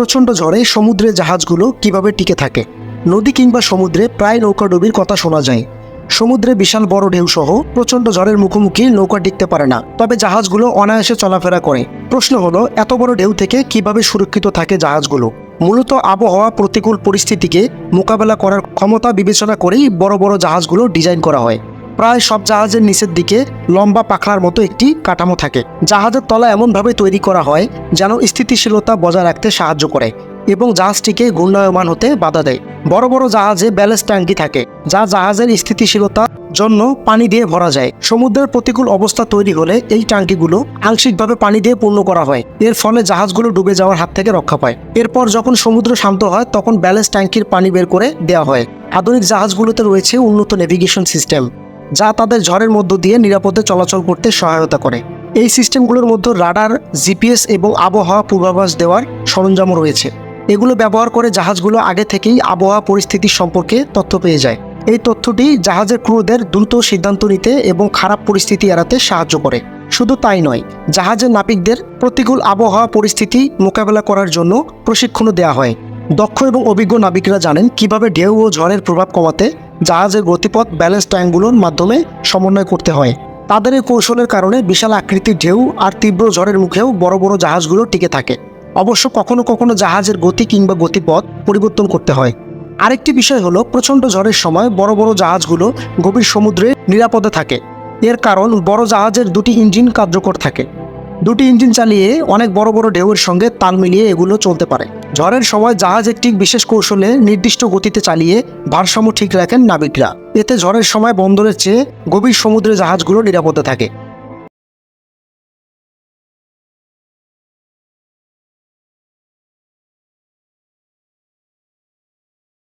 প্রচণ্ড ঝড়ে সমুদ্রে জাহাজগুলো কীভাবে টিকে থাকে? নদী কিংবা সমুদ্রে প্রায় নৌকাডুবির কথা শোনা যায়। সমুদ্রে বিশাল বড় ঢেউ সহ প্রচণ্ড ঝড়ের মুখোমুখি নৌকা টিকতে পারে না। তবে জাহাজগুলো অনায়াসে চলাফেরা করে। প্রশ্ন হলো, এত বড় ঢেউ থেকে কীভাবে সুরক্ষিত থাকে জাহাজগুলো? মূলত আবহাওয়া প্রতিকূল পরিস্থিতিকে মোকাবেলা করার ক্ষমতা বিবেচনা করেই বড় বড় জাহাজগুলো ডিজাইন করা হয়। প্রায় সব জাহাজের নিচের দিকে লম্বা পাখলার মতো একটি কাঠামো থাকে। জাহাজের তলা এমনভাবে তৈরি করা হয় যেন স্থিতিশীলতা বজায় রাখতে সাহায্য করে এবং জাহাজটিকে ঘূর্ণায়মান হতে বাধা দেয়। বড় বড় জাহাজে ব্যালেন্স ট্যাঙ্কি থাকে, যা জাহাজের স্থিতিশীলতার জন্য পানি দিয়ে ভরা যায়। সমুদ্রের প্রতিকূল অবস্থা তৈরি হলে এই ট্যাঙ্কিগুলো আংশিকভাবে পানি দিয়ে পূর্ণ করা হয়। এর ফলে জাহাজগুলো ডুবে যাওয়ার হাত থেকে রক্ষা পায়। এরপর যখন সমুদ্র শান্ত হয়, তখন ব্যালেন্স ট্যাঙ্কির পানি বের করে দেওয়া হয়। আধুনিক জাহাজগুলোতে রয়েছে উন্নত নেভিগেশন সিস্টেম যা তাদের ঝড়ের মধ্য দিয়ে নিরাপদে চলাচল করতে সহায়তা করে। এই সিস্টেমগুলোর মধ্যে রাডার, জিপিএস এবং আবহাওয়া পূর্বাভাস দেওয়ার সরঞ্জামও রয়েছে। এগুলো ব্যবহার করে জাহাজগুলো আগে থেকেই আবহাওয়া পরিস্থিতির সম্পর্কে তথ্য পেয়ে যায়। এই তথ্যটি জাহাজের ক্রুদের দ্রুত সিদ্ধান্ত নিতে এবং খারাপ পরিস্থিতি এড়াতে সাহায্য করে। শুধু তাই নয়, জাহাজের নাবিকদের প্রতিকূল আবহাওয়া পরিস্থিতি মোকাবেলা করার জন্য প্রশিক্ষণও দেওয়া হয়। দক্ষ এবং অভিজ্ঞ নাবিকরা জানেন কীভাবে ঢেউ ও ঝড়ের প্রভাব কমাতে জাহাজের গতিপথ, ব্যালেন্স ট্যাঙ্কগুলোর মাধ্যমে সমন্বয় করতে হয়। তাদের এই কৌশলের কারণে বিশাল আকৃতির ঢেউ আর তীব্র ঝড়ের মুখেও বড় বড় জাহাজগুলো টিকে থাকে। অবশ্য কখনো কখনো জাহাজের গতি কিংবা গতিপথ পরিবর্তন করতে হয়। আরেকটি বিষয় হলো, প্রচণ্ড ঝড়ের সময় বড় বড় জাহাজগুলো গভীর সমুদ্রে নিরাপদে থাকে। এর কারণ, বড় জাহাজের দুটি ইঞ্জিন কার্যকর থাকে। দুটি ইঞ্জিন চালিয়ে অনেক বড় বড় ঢেউয়ের সঙ্গে তাল মিলিয়ে এগুলো চলতে পারে। ঝড়ের সময় জাহাজ একটি বিশেষ কৌশলে নির্দিষ্ট গতিতে চালিয়ে ভারসাম্য ঠিক রাখেন নাবিকরা। এতে ঝড়ের সময় বন্দরের চেয়ে গভীর সমুদ্রে জাহাজগুলো নিরাপদে থাকে।